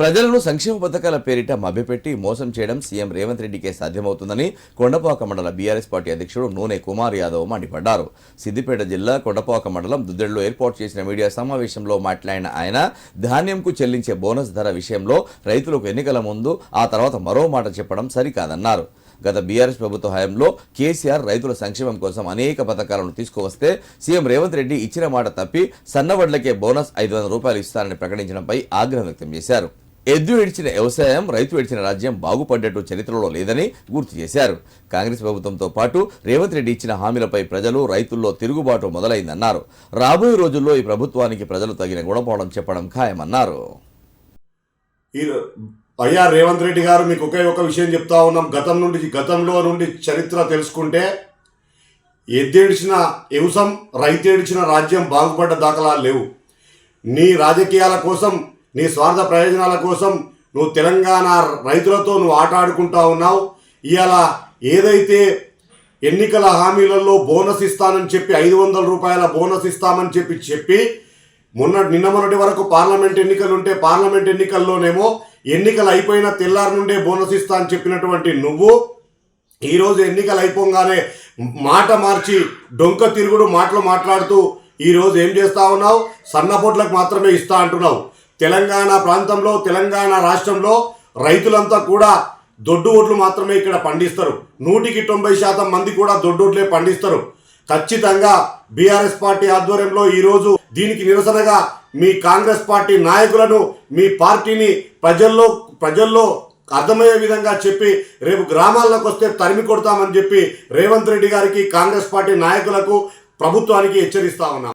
ప్రజలను సంక్షేమ పథకాల పేరిట మభ్యపెట్టి మోసం చేయడం సీఎం రేవంత్ రెడ్డికే సాధ్యమవుతుందని కొండపాక మండల బీఆర్ఎస్ పార్టీ అధ్యక్షుడు నూనె కుమార్ యాదవ్ మండిపడ్డారు. సిద్దిపేట జిల్లా కొండపాక మండలం దుద్దెడలో ఏర్పాటు చేసిన మీడియా సమావేశంలో మాట్లాడిన ఆయన ధాన్యంకు చెల్లించే బోనస్ ధర విషయంలో రైతులకు ఎన్నికల ముందు ఆ తర్వాత మరో మాట చెప్పడం సరికాదన్నారు. గత బీఆర్ఎస్ ప్రభుత్వ హయాంలో కేసీఆర్ రైతుల సంక్షేమం కోసం అనేక పథకాలను తీసుకువస్తే సీఎం రేవంత్ రెడ్డి ఇచ్చిన మాట తప్పి సన్నవడ్లకే బోనస్ ఐదు వందల రూపాయలు ఇస్తారని ప్రకటించడంపై ఆగ్రహం వ్యక్తం చేశారు. ఎద్దు ఏడ్చిన వ్యవసాయం రైతు ఏడ్చిన రాజ్యం బాగుపడ్డట్టు చరిత్రలో లేదని గుర్తు చేశారు. కాంగ్రెస్ ప్రభుత్వంతో పాటు రేవంత్ రెడ్డి ఇచ్చిన హామీలపై ప్రజలు రైతుల్లో తిరుగుబాటు మొదలైందన్నారు. రాబోయే రోజుల్లో ఈ ప్రభుత్వానికి ప్రజలు తగిన గుణపాఠం చెప్పడం ఖాయమన్నారు. ఈ అయ్యా రేవంత్ రెడ్డి గారు మీకు ఒకే ఒక విషయం చెప్తా ఉన్నాం. గతం నుండి గతంలో నుండి చరిత్ర తెలుసుకుంటే ఎద్దేడిచిన వ్యవసం రైతేడిచిన రాజ్యం బాగుపడ్డ దాఖలా లేవు. నీ రాజకీయాల కోసం నీ స్వార్థ ప్రయోజనాల కోసం నువ్వు తెలంగాణ రైతులతో నువ్వు ఆట ఆడుకుంటా ఉన్నావు. ఇవాళ ఏదైతే ఎన్నికల హామీలలో బోనస్ ఇస్తానని చెప్పి ఐదు వందల రూపాయల బోనస్ ఇస్తామని చెప్పి చెప్పి మొన్న నిన్న మొన్నటి వరకు పార్లమెంట్ ఎన్నికలు ఉంటే పార్లమెంట్ ఎన్నికల్లోనేమో ఎన్నికలు అయిపోయిన తెల్లారి నుండే బోనస్ ఇస్తా అని చెప్పినటువంటి నువ్వు ఈరోజు ఎన్నికలు అయిపోగానే మాట మార్చి డొంక తిరుగుడు మాటలు మాట్లాడుతూ ఈరోజు ఏం చేస్తా ఉన్నావు? సన్నపోట్లకు మాత్రమే ఇస్తా అంటున్నావు. తెలంగాణ ప్రాంతంలో తెలంగాణ రాష్ట్రంలో రైతులంతా కూడా దొడ్డు ఓట్లు మాత్రమే ఇక్కడ పండిస్తారు. నూటికి తొంభై శాతం మంది కూడా దొడ్డోట్లే పండిస్తారు. ఖచ్చితంగా బీఆర్ఎస్ పార్టీ ఆధ్వర్యంలో ఈరోజు దీనికి నిరసనగా మీ కాంగ్రెస్ పార్టీ నాయకులను మీ పార్టీని ప్రజల్లో ప్రజల్లో అర్థమయ్యే విధంగా చెప్పి రేపు గ్రామాల్లోకి వస్తే తరిమి కొడతామని చెప్పి రేవంత్ రెడ్డి గారికి కాంగ్రెస్ పార్టీ నాయకులకు ప్రభుత్వానికి హెచ్చరిస్తా ఉన్నాం.